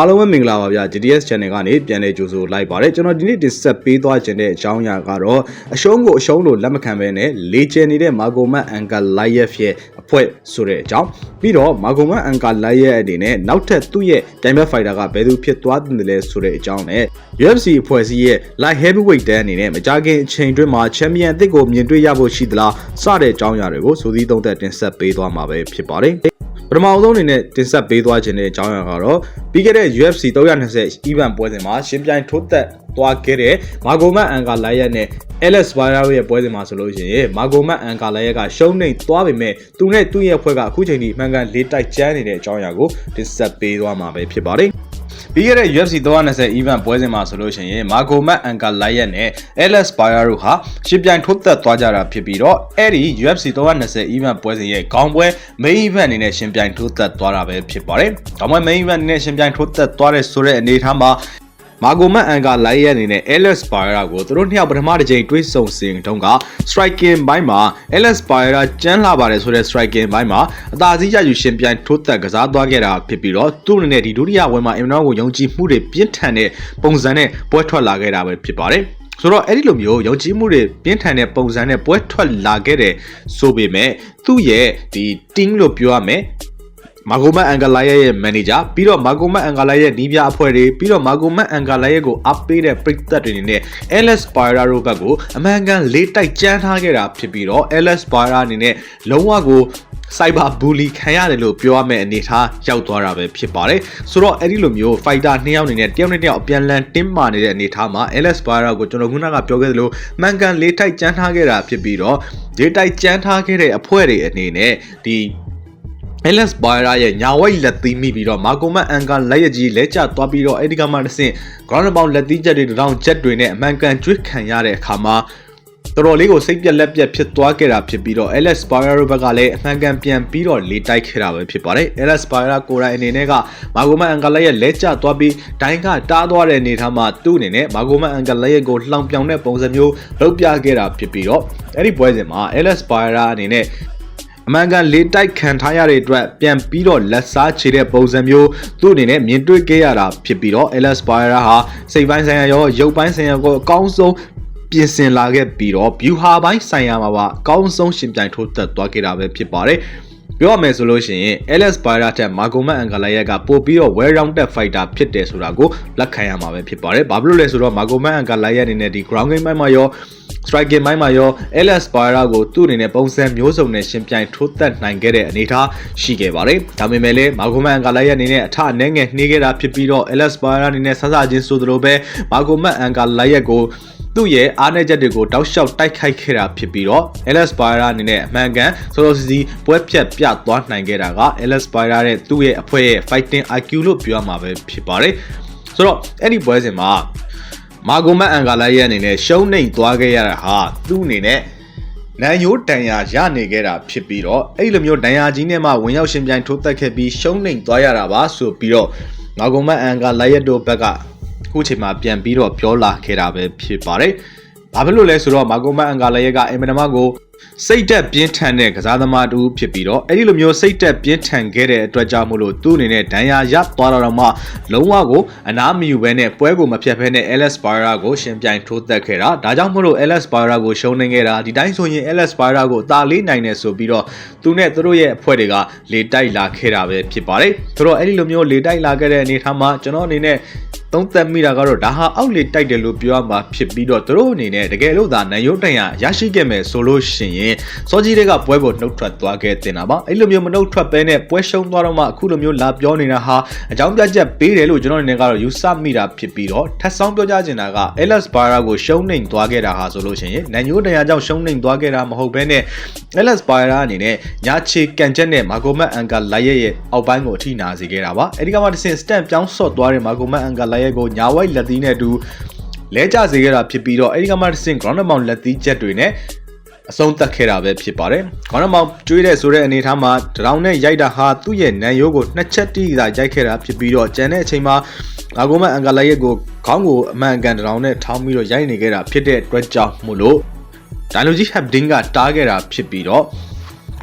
အားလုံးပဲမင်္ဂလာပါဗျာ GTS Channel ကနေပြန်လည်ကြိုဆိုလိုက်ပါတယ်ကျွန်တော်ဒီနေ့တင်ဆက်ပေးသွားခြင်းတဲ့အကြောင်းအရာကတော့အရှုံးကိုအရှုံးလို့လက်မခံဘဲနဲ့လေချင်နေတဲ့မာဂိုမတ်အန်ကာလိုက်ရက်ရဲ့အဖွဲ့ဆိုတဲ့အကြောင်းပြီးတော့မာဂိုမတ်အန်ကာလိုက်ရက်အနေနဲ့နောက်ထပ်သူ့ရဲ့ပြိုင်ဘက်ဖိုက်တာကဘယ်သူဖြစ်သွားတယ်လဲဆိုတဲ့အကြောင်းနဲ့ UFC အဖွဲ့အစည်းရဲ့ light heavyweight တန်းအနေနဲ့မကြခင်အချိန်တွင်းမှာချန်ပီယံအသစ်ကိုမြင်တွေ့ရဖို့ရှိသလားစတဲ့အကြောင်းအရာတွေကိုစူးစီးသုံးသပ်တင်ဆက်ပေးသွားမှာပဲဖြစ်ပါတယ် ပထမအဆုံးအနေနဲ့တင်ဆက်ပေးသွားခြင်းတဲ့အကြောင်းအရာကတော့ပြီးခဲ့တဲ့ UFC 320 event ပွဲစဉ်မှာရှင်ပြိုင်ထိုးသက်သွားခဲ့တဲ့မာဂိုမတ်အန်ကာလိုက်ရက်နဲ့ Alex Vara ရဲ့ပွဲစဉ်မှာဆိုလို့ရှိရင်မာဂိုမတ်အန်ကာလိုက်ရက်ကရှုံးနေသွားပေမဲ့သူနဲ့သူ့ရဲ့ဖွဲ့ကအခုချိန်ထိမှန်ကန်လေးတိုက်ကျန်းနေတဲ့အကြောင်းအရာကိုတင်ဆက်ပေးသွားမှာပဲဖြစ်ပါတယ် ပြီးခဲ့တဲ့ UFC 320 event ပွဲစဉ်မှာဆိုလို့ရှိရင်မာဂိုမတ်အန်ကာလိုက်ရက်နဲ့ Alex Vara တို့ဟာရှင်ပြိုင်ထိုးသက်သွားကြတာဖြစ်ပြီးတော့အဲ့ဒီ UFC 320 event ပွဲစဉ်ရဲ့ခေါင်းပွဲ main event အနေနဲ့ရှင်ပြိုင်ထိုးသက်သွားတာပဲဖြစ်ပါတယ်။ခေါင်းပွဲ main event အနေနဲ့ရှင်ပြိုင်ထိုးသက်သွားတဲ့ဆိုတဲ့အနေအထားမှာ မာဂိုမတ်အန်ကလိုက်ရအနေနဲ့ Alex Pereira ကိုသူတို့နှစ်ယောက်ပထမတစ်ကြိမ်တွေးဆုံစဉ်တုန်းက striking ဘိုင်းမှာ Alex Pereira ကျန်းလာပါတယ်ဆိုတဲ့ striking ဘိုင်းမှာအသာစီးရယူရှင်ပြိုင်ထိုးသက်ကစားသွားခဲ့တာဖြစ်ပြီးတော့သူ့အနေနဲ့ဒီဒုတိယဝဲမှာအင်မန်ကိုယုံကြည်မှုတွေပြင်းထန်တဲ့ပုံစံနဲ့ပွဲထွက်လာခဲ့တာပဲဖြစ်ပါတယ်ဆိုတော့အဲ့ဒီလိုမျိုးယုံကြည်မှုတွေပြင်းထန်တဲ့ပုံစံနဲ့ပွဲထွက်လာခဲ့တယ်ဆိုပေမဲ့သူ့ရဲ့ဒီ team လို့ပြောရမယ် မာဂိုမတ်အန်ဂလာရဲ့မန်နေဂျာပြီးတော့မာဂိုမတ်အန်ဂလာရဲ့နီးပြအဖွဲ့တွေပြီးတော့မာဂိုမတ်အန်ဂလာရဲ့ကိုအပ်ပေးတဲ့ပရိသတ်တွေနေနဲ့ LS Spira တို့ဘက်ကိုအမှန်ကန်လေးတိုက်ကြမ်းထားခဲ့တာဖြစ်ပြီးတော့ LS Spira အနေနဲ့လုံးဝကိုစိုက်ဘာဘူလီခံရတယ်လို့ပြောရမယ့်အနေအထားရောက်သွားတာပဲဖြစ်ပါတယ်ဆိုတော့အဲ့ဒီလိုမျိုး fighter နှစ်ယောက်အနေနဲ့တယောက်နဲ့တယောက်အပြန်လန်တင်းမာနေတဲ့အနေအထားမှာ LS Spira ကိုကျွန်တော်ခုနကပြောခဲ့သလိုမှန်ကန်လေးတိုက်ကြမ်းထားခဲ့တာဖြစ်ပြီးတော့လေးတိုက်ကြမ်းထားခဲ့တဲ့အဖွဲ့တွေအနေနဲ့ဒီ Alex Baira ရဲ့ညာဝိုက်လက်သီးမိပြီးတော့မာကိုမတ်အန်ကလက်ရကြီးလက်ကျသွားပြီးတော့အဲ့ဒီကမှတစ်ဆင့် ground pound လက်သီးချက်တွေတောင်ချက်တွေနဲ့အမှန်ကန်ကျွတ်ခံရတဲ့အခါမှာတော်တော်လေးကိုစိတ်ပြက်လက်ပြက်ဖြစ်သွားခဲ့တာဖြစ်ပြီးတော့ Alex Baira ဘက်ကလည်းအမှန်ကန်ပြန်ပြီးတော့လေတိုက်ခဲ့တာပဲဖြစ်ပါတယ် Alex Baira ကိုယ်တိုင်အနေနဲ့ကမာကိုမတ်အန်ကလက်ရဲ့လက်ကျသွားပြီးဒိုင်းကတားသွားတဲ့အနေထားမှာသူ့အနေနဲ့မာကိုမတ်အန်ကလက်ရဲ့ကိုလှောင်ပြောင်တဲ့ပုံစံမျိုးလုပ်ပြခဲ့တာဖြစ်ပြီးတော့အဲ့ဒီပွဲစဉ်မှာ Alex Baira အနေနဲ့ အမှန်ကန်လေးတိုက်ခံထားရတဲ့အတွက်ပြန်ပြီးတော့လက်စားချေတဲ့ပုံစံမျိုးသူ့အနေနဲ့မြင်တွေ့ခဲ့ရတာဖြစ်ပြီးတော့ Alex Pereira ဟာစိတ်ပိုင်းဆိုင်ရာရောရုပ်ပိုင်းဆိုင်ရာကိုအကောင်းဆုံးပြင်ဆင်လာခဲ့ပြီးတော့ view ဟာပိုင်းဆိုင်ရာမှာပါအကောင်းဆုံးရှင်ပြိုင်ထိုးသက်သွားခဲ့တာပဲဖြစ်ပါတယ်ပြောရမယ်ဆိုလို့ရှိရင် Alex Pereira တက်မာဂိုမတ်အန်ဂလာယက်ကပို့ပြီးတော့ well rounded fighter ဖြစ်တယ်ဆိုတာကိုလက်ခံရမှာပဲဖြစ်ပါတယ်။ဘာဖြစ်လို့လဲဆိုတော့မာဂိုမတ်အန်ဂလာယက်အနေနဲ့ဒီ ground game ပိုင်းမှာရော striking ဘိုင်းမှာရော LS Spira ကိုသူ့အနေနဲ့ပုံစံမျိုးစုံနဲ့ရှင်ပြိုင်ထိုးသက်နိုင်ခဲ့တဲ့အနေအထားရှိခဲ့ပါတယ်။ဒါပေမဲ့လည်းမာဂိုမန်အန်ကာလာရဲ့အနေနဲ့အထအနှဲငယ်နှေးခဲ့တာဖြစ်ပြီးတော့ LS Spira အနေနဲ့ဆဆချင်းဆိုသလိုပဲမာဂိုမန်အန်ကာလာရဲ့ကိုသူ့ရဲ့အားနည်းချက်တွေကိုတောက်လျှောက်တိုက်ခိုက်ခဲ့တာဖြစ်ပြီးတော့ LS Spira အနေနဲ့အမှန်ကန်စောစောစီစီပွဲဖြတ်ပြသွားနိုင်ခဲ့တာက LS Spira ရဲ့သူ့ရဲ့အဖွဲ့ရဲ့ fighting IQ လို့ပြောရမှာပဲဖြစ်ပါတယ်။ဆိုတော့အဲ့ဒီပွဲစဉ်မှာ မာဂိုမတ်အန်ဂါလာရဲ့အနေနဲ့ရှုံးနိမ့်သွားခဲ့ရတာဟာသူ့အနေနဲ့နန်ယိုတန်ရာရနေခဲ့တာဖြစ်ပြီးတော့အဲ့လိုမျိုးဒန်ယာကြီးနဲ့မှဝင်ရောက်ရှင်ပြိုင်ထိုးသက်ခဲ့ပြီးရှုံးနိမ့်သွားရတာပါဆိုပြီးတော့မာဂိုမတ်အန်ဂါလာရဲ့တို့ဘက်ကအခုချိန်မှာပြန်ပြီးတော့ပြောလာခဲ့တာပဲဖြစ်ပါတယ်။ဘာဖြစ်လို့လဲဆိုတော့မာဂိုမတ်အန်ဂါလာရဲ့ကအင်မတမကို စိတ်တက်ပြင်းထန်တဲ့ကစားသမားတူဖြစ်ပြီးတော့အဲ့ဒီလိုမျိုးစိတ်တက်ပြင်းထန်ခဲ့တဲ့အတွက်ကြောင့်မို့လို့သူ့အနေနဲ့ဒဏ်ရာရသွားတော့မှလုံးဝကိုအနားမယူဘဲနဲ့ပွဲကိုမဖြတ်ဘဲနဲ့ Alex Pereira ကိုရှင်ပြိုင်ထိုးသက်ခဲ့တာဒါကြောင့်မို့လို့ Alex Pereira ကိုရှုံးနေခဲ့တာဒီတိုင်းဆိုရင် Alex Pereira ကိုအသာလေးနိုင်တယ်ဆိုပြီးတော့သူနဲ့သူတို့ရဲ့အဖွဲ့တွေကလေတိုက်လာခဲ့တာပဲဖြစ်ပါတယ်ဆိုတော့အဲ့ဒီလိုမျိုးလေတိုက်လာခဲ့တဲ့အနေထားမှာကျွန်တော်အနေနဲ့သုံးသက်မိတာကတော့ဒါဟာအောက်လေတိုက်တယ်လို့ပြောရမှာဖြစ်ပြီးတော့သူတို့အနေနဲ့တကယ်လို့သာနန်ရုတ်တန်ရရရှိခဲ့မယ်ဆိုလို့ရှိရင်စောကြီးတွေကပွဲကိုနှုတ်ထွက်သွားခဲ့တင်တာပါအဲ့လိုမျိုးမနှုတ်ထွက်ပဲနဲ့ပွဲရှုံးသွားတော့မှအခုလိုမျိုးလာပြောနေတာဟာအကြောင်းပြချက်ပေးတယ်လို့ကျွန်တော်အနေနဲ့ကတော့ယူဆမိတာဖြစ်ပြီးတော့ထပ်ဆောင်ပြောကြချင်တာက Alex Bara ကိုရှုံးနှိမ်သွားခဲ့တာဟာဆိုလို့ရှိရင်နန်ရိုးတန်ရကြောင့်ရှုံးနှိမ်သွားခဲ့တာမဟုတ်ဘဲနဲ့ Alex Bara အနေနဲ့ညာချေကန်ချက်နဲ့မာဂိုမတ်အန်ကာလိုက်ရဲ့အောက်ပိုင်းကိုအထိနာစေခဲ့တာပါအဲ့ဒီကမှတစ်ဆင့် stamp ပြောင်းဆော့သွားတဲ့မာဂိုမတ်အန်ကာလိုက်ရဲ့ကိုညာဝိုက်လက်သီးနဲ့အတူလဲကျစေခဲ့တာဖြစ်ပြီးတော့အဲ့ဒီကမှတစ်ဆင့် ground amount လက်သီးချက်တွေနဲ့အဆုံးသတ်ခဲ့တာပဲဖြစ်ပါတယ်။ခေါင်းမောင်ကျွေးတဲ့ဆိုတဲ့အနေထားမှာတရောင်နဲ့ရိုက်တာဟာသူ့ရဲ့နံရိုးကိုနှစ်ချက်တိသာရိုက်ခဲ့တာဖြစ်ပြီးတော့ကျန်တဲ့အချိန်မှာငါကုမန်အန်ဂလာရဲ့ကိုခေါင်းကိုအမှန်ကန်တရောင်နဲ့ထောင်းပြီးတော့ရိုက်နေခဲ့တာဖြစ်တဲ့အတွက်ကြောင့်မို့လို့ဒိုင်လိုဂျီဟပ်ဒင်းကတားခဲ့တာဖြစ်ပြီးတော့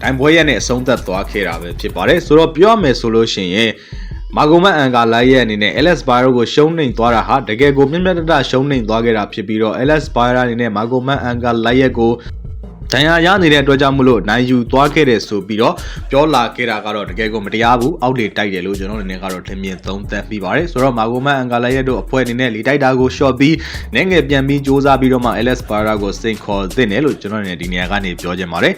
ဒိုင်ပွဲရက်နဲ့အဆုံးသတ်သွားခဲ့တာပဲဖြစ်ပါတယ်။ဆိုတော့ပြောရမယ်ဆိုလို့ရှိရင် မာဂိုမတ်အန်ကာလိုက်ရဲ့အနေနဲ့ LS Bayro ကိုရှုံးနိမ့်သွားတာဟာတကယ်ကိုမြင့်မြတ်တတရှုံးနိမ့်သွားခဲ့တာဖြစ်ပြီးတော့ LS Bayro အနေနဲ့မာဂိုမတ်အန်ကာလိုက်ရဲ့ကိုဒဏ်ရာရနေတဲ့အတွက်ကြောင့်မလို့နိုင်ယူသွားခဲ့တယ်ဆိုပြီးတော့ပြောလာခဲ့တာကတော့တကယ်ကိုမတရားဘူးအောက်လေတိုက်တယ်လို့ကျွန်တော်အနေနဲ့ကတော့ထင်မြင်သုံးသပ်ပြီးပါတယ်ဆိုတော့မာဂိုမန်အန်ကာလိုက်ရဲ့တို့အဖွဲ့အနေနဲ့လီတိုက်တာကိုရှော့ပြီးနည်းငယ်ပြန်ပြီးစူးစမ်းပြီးတော့မှ LS Para ကိုစိန်ခေါ်သင့်တယ်လို့ကျွန်တော်အနေနဲ့ဒီနေရာကနေပြောချင်ပါတယ်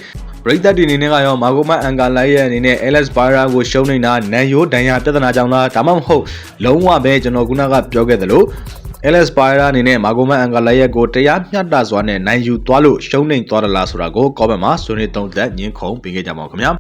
ပရိသတ်တွေအနေနဲ့ကရောမာဂိုမန်အန်ကာလိုက်ရဲ့အနေနဲ့ LS Bara ကိုရှုံးနေတာနန်ယိုဒဏ်ရာပြဿနာကြောင့်လားဒါမှမဟုတ်လုံးဝပဲကျွန်တော်ခုနကပြောခဲ့သလို LS Bara အနေနဲ့မာဂိုမန်အန်ကာလိုက်ရဲ့ကိုတရားမျှတစွာနဲ့နိုင်ယူသွားလို့ရှုံးနေသွားတယ်လားဆိုတာကို comment မှာဆွေးနွေးသုံးသပ်ညှင်းခုန်ပေးခဲ့ကြပါဦးခင်ဗျာ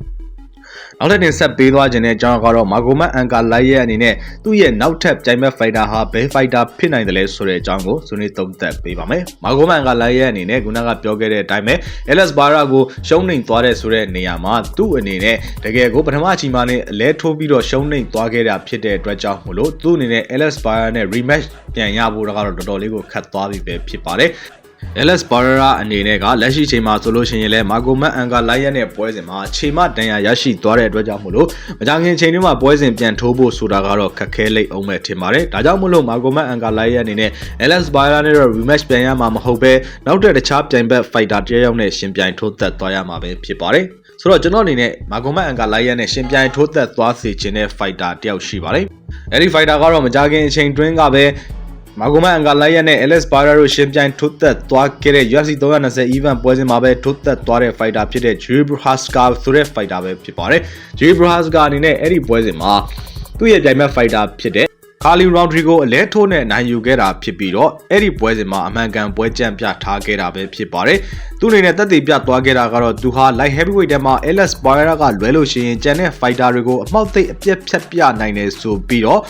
နောက်ထပ်တင်ဆက်ပေးသွားခြင်းတဲ့အကြောင်းကတော့မာဂိုမတ်အန်ကာလိုက်ရဲ့အနေနဲ့သူ့ရဲ့နောက်ထပ်ပြိုင်ဘက်ဖိုက်တာဟာဘယ်ဖိုက်တာဖြစ်နိုင်တယ်လဲဆိုတဲ့အကြောင်းကိုဆွေးနွေးသုံးသပ်ပေးပါမယ်။မာဂိုမတ်အန်ကာလိုက်ရဲ့အနေနဲ့ခုနကပြောခဲ့တဲ့အတိုင်းပဲ LS Bara ကိုရှုံးနိမ့်သွားတဲ့ဆိုတဲ့နေရာမှာသူ့အနေနဲ့တကယ်ကိုပထမအချိန်မှာနဲ့အလဲထိုးပြီးတော့ရှုံးနိမ့်သွားခဲ့တာဖြစ်တဲ့အတွက်ကြောင့်မို့လို့သူ့အနေနဲ့ LS Bara နဲ့ rematch ပြန်ရဖို့တော့တော်တော်လေးကိုခတ်သွားပြီပဲဖြစ်ပါတယ်။ LS Barrera အနေနဲ့ကလက်ရှိချိန်မှာဆိုလို့ရှိရင်လည်းမာဂိုမတ်အန်ကာလိုက်ရက်နဲ့ပွဲစဉ်မှာချိန်မတန်ရာရရှိသွားတဲ့အတွက်ကြောင့်မို့လို့မကြခင်ချိန်တွင်းမှာပွဲစဉ်ပြန်ထိုးဖို့ဆိုတာကတော့ခက်ခဲလိမ့်အောင်မဲ့ထင်ပါတယ်။ဒါကြောင့်မို့လို့မာဂိုမတ်အန်ကာလိုက်ရက်အနေနဲ့ LS Barrera နဲ့တော့ rematch ပြန်ရမှာမဟုတ်ပဲနောက်တဲ့တခြားပြိုင်ဘက် fighter တယောက်နဲ့ရှင်ပြိုင်ထိုးသက်သွားရမှာပဲဖြစ်ပါတယ်။ဆိုတော့ကျွန်တော်အနေနဲ့မာဂိုမတ်အန်ကာလိုက်ရက်နဲ့ရှင်ပြိုင်ထိုးသက်သွားစေခြင်းတဲ့ fighter တယောက်ရှိပါတယ်။အဲဒီ fighter ကတော့မကြခင်အချိန်တွင်းကပဲ မာဂိုမန်အန်ကာလိုက်ရနဲ့ LS Bara တို့ရှင်ပြိုင်ထိုးသက်သွားခဲ့တဲ့ UFC 320 event ပွဲစဉ်မှာပဲထိုးသက်သွားတဲ့ fighter ဖြစ်တဲ့ Jiri Prohaska ဆိုတဲ့ fighter ပဲဖြစ်ပါတယ်။ Jiri Prohaska အနေနဲ့အဲ့ဒီပွဲစဉ်မှာသူ့ရဲ့ပြိုင်ဘက် fighter ဖြစ်တဲ့ကာလီရောင်ဒရီကိုအလဲထိုးနဲ့နိုင်ယူခဲ့တာဖြစ်ပြီးတော့အဲ့ဒီပွဲစဉ်မှာအမှန်ကန်ပွဲကြံပြထားခဲ့တာပဲဖြစ်ပါတယ်။သူ့အနေနဲ့တက်တည်ပြသွားခဲ့တာကတော့သူဟာ light heavyweight ထဲမှာ LS Bara ကလွဲလို့ရှိရင်ကျန်တဲ့ fighter တွေကိုအမောက်သိပ်အပြက်ဖြတ်ပြနိုင်တယ်ဆိုပြီးတော့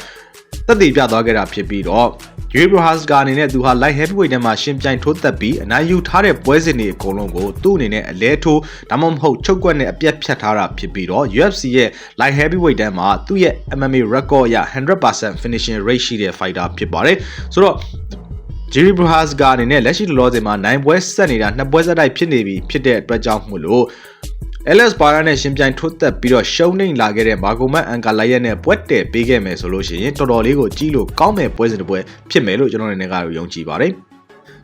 တက်တည်ပြသွားခဲ့တာဖြစ်ပြီးတော့ Jay Brohas ကအနေနဲ့သူဟာ light heavyweight ထဲမှာရှင်ပြိုင်ထိုးသက်ပြီးအနိုင်ယူထားတဲ့ပွဲစဉ်တွေအကုန်လုံးကိုသူ့အနေနဲ့အလဲထိုးဒါမှမဟုတ်ချုပ်ကွက်နဲ့အပြတ်ဖြတ်ထားတာဖြစ်ပြီးတော့ UFC ရဲ့ light heavyweight ထဲမှာသူ့ရဲ့ MMA record ရ100% finishing rate ရှိတဲ့ fighter ဖြစ်ပါတယ်ဆိုတော့ Jerry Brohas ကအနေနဲ့လက်ရှိလောလောဆယ်မှာ9ပွဲဆက်နေတာ2ပွဲဆက်တိုက်ဖြစ်နေပြီဖြစ်တဲ့အတွက်ကြောင့်မို့လို့ LS Bara နဲ့ရှင်ပြိုင်ထိုးသက်ပြီးတော့ရှုံးနိမ့်လာခဲ့တဲ့မာဂိုမတ်အန်ကာလိုက်ရက်နဲ့ပွဲတည်ပေးခဲ့မယ်ဆိုလို့ရှိရင်တော်တော်လေးကိုကြီးလို့ကောင်းမဲ့ပွဲစဉ်တစ်ပွဲဖြစ်မယ်လို့ကျွန်တော်အနေနဲ့ကတော့ယုံကြည်ပါတယ်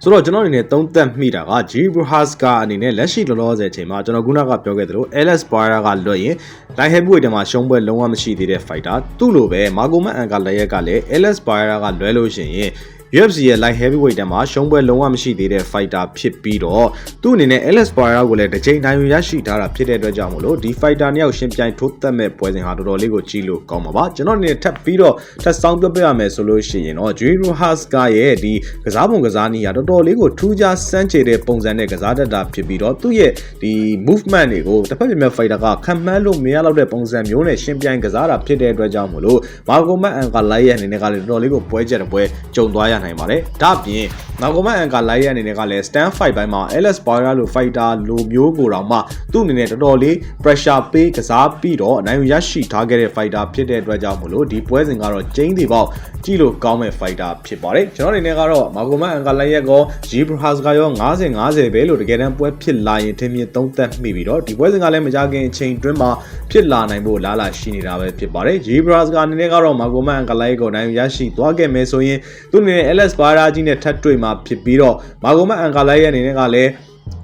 ဆိုတော့ကျွန်တော်အနေနဲ့သုံးသပ်မိတာက G Bruhas ကအနေနဲ့လက်ရှိလောလောဆယ်အချိန်မှာကျွန်တော်ခုနကပြောခဲ့သလို LS Bara ကလွတ်ရင် Light Heavyweight ထဲမှာရှုံးပွဲလုံးဝမရှိသေးတဲ့ fighter သူ့လိုပဲမာဂိုမတ်အန်ကာလိုက်ရက်ကလည်း LS Bara ကလွဲလို့ရှိရင် UFC ရဲ့ light heavyweight တန်းမှာရှုံးပွဲလုံးဝမရှိသေးတဲ့ fighter ဖြစ်ပြီးတော့သူ့အနေနဲ့ Alex Pereira ကိုလည်းတစ်ချိန်နိုင်ရရှိထားတာဖြစ်တဲ့အတွက်ကြောင့်မလို့ဒီ fighter နှစ်ယောက်ရှင်ပြိုင်ထိုးသက်မဲ့ပွဲစဉ်ဟာတော်တော်လေးကိုကြီးလို့ကောင်းပါပါကျွန်တော်အနေနဲ့ထပ်ပြီးတော့ထပ်ဆောင်ပြပြရမယ်ဆိုလို့ရှိရင်တော့ Jiro Haska ရဲ့ဒီကစားပုံကစားနည်းဟာတော်တော်လေးကိုထူးခြားစမ်းချေတဲ့ပုံစံနဲ့ကစားတတ်တာဖြစ်ပြီးတော့သူ့ရဲ့ဒီ movement တွေကိုတစ်ဖက်ပြမဲ့ fighter ကခံမှန်းလို့မရတော့တဲ့ပုံစံမျိုးနဲ့ရှင်ပြိုင်ကစားတာဖြစ်တဲ့အတွက်ကြောင့်မလို့မာဂိုမတ်အန်ကာလိုက်ရဲ့အနေနဲ့ကလည်းတော်တော်လေးကိုပွဲချက်တဲ့ပွဲကြုံသွားရနိုင်ပါတယ်ဒါ့အပြင်နောက်ကောမန်အန်ကာလိုက်ရအနေနဲ့ကလည်း stand fight ဘိုင်းမှာ LS Bara လို fighter လိုမျိုးကိုတော့မှသူ့အနေနဲ့တော်တော်လေး pressure ပေးကစားပြီးတော့အနိုင်ရရှိထားခဲ့တဲ့ fighter ဖြစ်တဲ့အတွက်ကြောင့်မလို့ဒီပွဲစဉ်ကတော့ကျင်းသေးပေါ က်ကြည့်လို့ကောင်းမဲ့ fighter ဖြစ်ပါတယ်ကျွန်တော်အနေနဲ့ကတော့မာဂိုမန်အန်ကာလိုက်ရက်ကော Jibrahas ကရော90 50ပဲလို့တကယ်တမ်းပွဲဖြစ်လာရင်ထင်မြင်သုံးသပ်မိပြီးတော့ဒီပွဲစဉ်ကလည်းမကြခင်အချိန်တွင်းမှာဖြစ်လာနိုင်ဖို့လားလာရှိနေတာပဲဖြစ်ပါတယ် Jibrahas ကအနေနဲ့ကတော့မာဂိုမန်အန်ကာလိုက်ကိုနိုင်ရရှိသွားခဲ့မယ်ဆိုရင်သူ့အနေနဲ့ LS Bara ကြီးနဲ့ထပ်တွေ့မှာဖြစ်ပြီးတော့မာဂိုမတ်အန်ကာလိုက်ရဲ့အနေနဲ့ကလည်း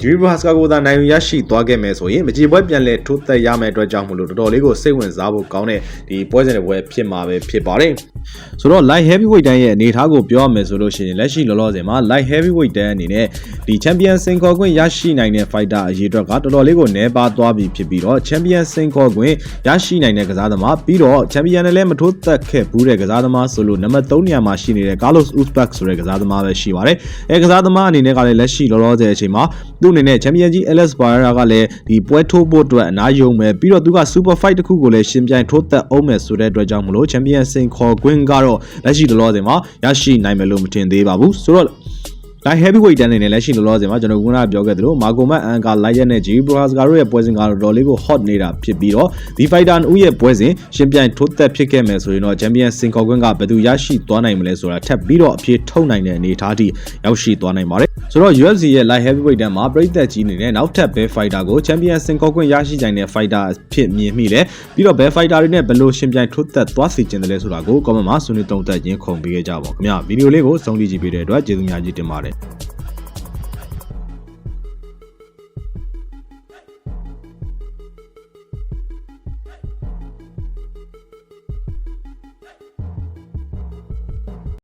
ဂျီဘတ်စကာကိုသာနိုင်ရရှိသွားခဲ့မယ်ဆိုရင်မကြေပွဲပြန်လဲထိုးသက်ရမယ့်အတွက်ကြောင့်မလို့တော်တော်လေးကိုစိတ်ဝင်စားဖို့ကောင်းတဲ့ဒီပွဲစဉ်တွေပွဲဖြစ်မှာပဲဖြစ်ပါတယ်ဆိုတော့ light heavyweight တန်းရဲ့အနေအထားကိုပြောရမယ်ဆိုလို့ရှိရင်လက်ရှိလောလောဆယ်မှာ light heavyweight တန်းအနေနဲ့ဒီ champion စင်ခေါ်ခွင့်ရရှိနိုင်တဲ့ fighter အရေးအတွက်ကတော်တော်လေးကိုနည်းပါးသွားပြီဖြစ်ပြီးတော့ champion စင်ခေါ်ခွင့်ရရှိနိုင်တဲ့ကစားသမားပြီးတော့ champion နဲ့လည်းမထိုးသက်ခဲ့ဘူးတဲ့ကစားသမားဆိုလို့နံပါတ်3နေရာမှာရှိနေတဲ့ Carlos Uzbek ဆိုတဲ့ကစားသမားပဲရှိပါတယ်အဲကစားသမားအနေနဲ့ကလည်းလက်ရှိလောလောဆယ်အချိန်မှာသူ့အနေနဲ့ champion ကြီး LS Barrera ကလည်းဒီပွဲထိုးဖို့အတွက်အနားယုံမယ်ပြီးတော့သူက super fight တစ်ခုကိုလည်းရှင်ပြိုင်ထိုးသက်အောင်မယ်ဆိုတဲ့အတွက်ကြောင့်မလို့ champion စင်ခေါ်ခွင့်ကတော့လက်ရှိလောလောဆယ်မှာရရှိနိုင်မယ်လို့မထင်သေးပါဘူးဆိုတော့ light heavyweight တန်းနေနဲ့လက်ရှိလောလောဆယ်မှာကျွန်တော်ကခုနကပြောခဲ့သလိုမာကိုမတ်အန်ကာလိုက်ရက်နဲ့ G Bros ကာတို့ရဲ့ပွဲစဉ်ကတော့တော်လေးကို hot နေတာဖြစ်ပြီးတော့ဒီ fighter ဦးရဲ့ပွဲစဉ်ရှင်ပြိုင်ထိုးသက်ဖြစ်ခဲ့မယ်ဆိုရင်တော့ champion စင်ကော်ကွင်းကဘယ်သူရရှိသွားနိုင်မလဲဆိုတာထပ်ပြီးတော့အပြေထုတ်နိုင်တဲ့အနေအထားအထိရောက်ရှိသွားနိုင်ပါတယ်ဆိုတော့ UFC ရဲ့ light heavyweight တန်းမှာပရိသတ်ကြီးနေတဲ့နောက်ထပ်ဘဲ fighter ကို champion စင်ကော်ကွင်းရရှိနိုင်တဲ့ fighter အဖြစ်မြင်မိလဲပြီးတော့ဘဲ fighter တွေနဲ့ဘယ်လိုရှင်ပြိုင်ထိုးသက်သွားစီခြင်းတယ်လဲဆိုတာကို comment မှာဆွေးနွေးသုံးသပ်ခြင်းခုံပေးခဲ့ကြပါဦးခင်ဗျာဗီဒီယိုလေးကိုဆုံးဖြတ်ကြည့်ပေးတဲ့အတွက်ကျေးဇူးများကြီးတင်ပါတယ် it.